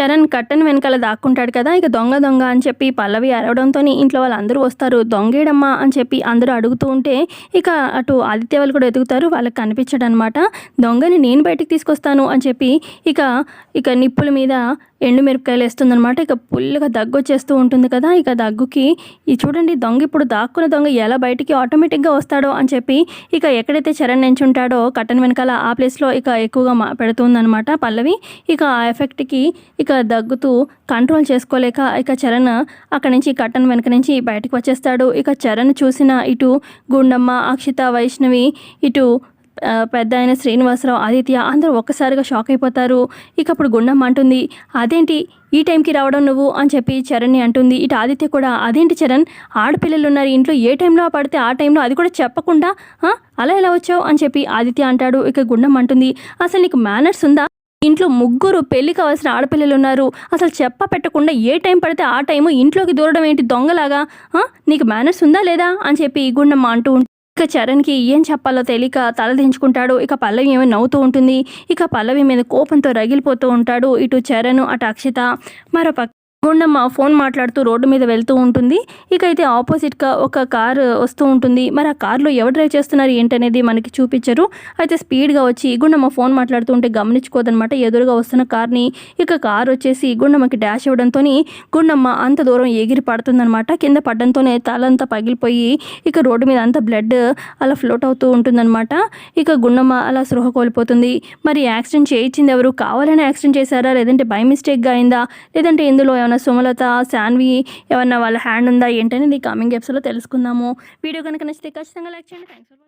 చరణ్ కట్టన్ వెనకాల దాక్కుంటాడు కదా ఇక దొంగ దొంగ అని చెప్పి పల్లవి అరవడంతో ఇంట్లో వాళ్ళందరూ వస్తారు. దొంగేడమ్మా అని చెప్పి అందరూ అడుగుతూ ఉంటే ఇక అటు ఆదిత్య వాళ్ళు కూడా ఎదుగుతారు వాళ్ళకి కనిపించడం అనమాట దొంగని నేను బయటికి తీసుకొస్తాను అని చెప్పి ఇక ఇక నిప్పుల మీద ఎండు మిరపకాయలు వేస్తుందనమాట. ఇక పుల్లుగా దగ్గు వచ్చేస్తూ ఉంటుంది కదా ఇక దగ్గుకి ఈ చూడండి దొంగ ఇప్పుడు దాక్కున్న దొంగ ఎలా బయటికి ఆటోమేటిక్గా వస్తాడో అని చెప్పి ఇక ఎక్కడైతే చరణ్ నించుంటాడో కట్టన్ వెనకాల ఆ ప్లేస్లో ఇక ఎక్కువగా మా పెడుతుందనమాట పల్లవి. ఇక ఆ ఎఫెక్ట్కి ఇక ఇక దగ్గుతూ కంట్రోల్ చేసుకోలేక ఇక చరణ్ అక్కడి నుంచి కట్టన్ వెనక నుంచి బయటకు వచ్చేస్తాడు. ఇక చరణ్ చూసిన ఇటు గుండమ్మ అక్షిత వైష్ణవి ఇటు పెద్ద ఆయన శ్రీనివాసరావు ఆదిత్య అందరూ ఒక్కసారిగా షాక్ అయిపోతారు. ఇక అప్పుడు గుండమ్మ అంటుంది అదేంటి ఈ టైంకి రావడం నువ్వు? అని చెప్పి చరణ్ని అంటుంది. ఇటు ఆదిత్య కూడా అదేంటి చరణ్? ఆడపిల్లలు ఉన్నారు ఇంట్లో ఏ టైంలో పడితే ఆ టైంలో అది కూడా చెప్పకుండా అలా ఎలా వచ్చావు? అని చెప్పి ఆదిత్య అంటాడు. ఇక గుండమ్మ అంటుంది అసలు నీకు మేనర్స్ ఉందా? ఇంట్లో ముగ్గురు పెళ్ళి కావాల్సిన ఆడపిల్లలు ఉన్నారు. అసలు చెప్ప పెట్టకుండా ఏ టైం పడితే ఆ టైము ఇంట్లోకి దూరడం ఏంటి దొంగలాగా? నీకు మేనర్స్ ఉందా లేదా? అని చెప్పి గుండమ్మ అంటూ ఉంటుంది. ఇక చరణ్కి ఏం చెప్పాలో తెలియక తల దించుకుంటాడు. ఇక పల్లవి ఏమో నవ్వుతూ ఉంటుంది. ఇక పల్లవి మీద కోపంతో రగిలిపోతూ ఉంటాడు. ఇటు చరణ్ అటు అక్షిత. మరో గుండమ్మ ఫోన్ మాట్లాడుతూ రోడ్డు మీద వెళ్తూ ఉంటుంది. ఇక అయితే ఆపోజిట్గా ఒక కార్ వస్తూ ఉంటుంది. మరి ఆ కార్లో ఎవరు డ్రైవ్ చేస్తున్నారు ఏంటనేది మనకి చూపించరు. అయితే స్పీడ్గా వచ్చి గుండమ్మ ఫోన్ మాట్లాడుతూ ఉంటే గమనించుకోదనమాట ఎదురుగా వస్తున్న కార్ని ఇక కార్ వచ్చేసి గుండమ్మకి డాష్ ఇవ్వడంతో గుండమ్మ అంత దూరం ఎగిరి పడుతుందనమాట కింద పడడంతోనే తలంతా పగిలిపోయి ఇక రోడ్డు మీద అంతా బ్లడ్ అలా ఫ్లోట్ అవుతూ ఉంటుందన్నమాట. ఇక గుండమ్మ అలా స్పృహ కోల్పోతుంది. మరి యాక్సిడెంట్ చేయించింది ఎవరు? కావాలని యాక్సిడెంట్ చేశారా? లేదంటే బై మిస్టేక్గా అయిందా? లేదంటే ఇందులో మన సుమలత శాన్వి ఏమన్నా వాళ్ళ హ్యాండ్ ఉందా ఏంటనేది కమింగ్ ఎపిసోడ్లో తెలుసుకుందాము. వీడియో కనుక నచ్చితే ఖచ్చితంగా లైక్ చేయండి. Thanks for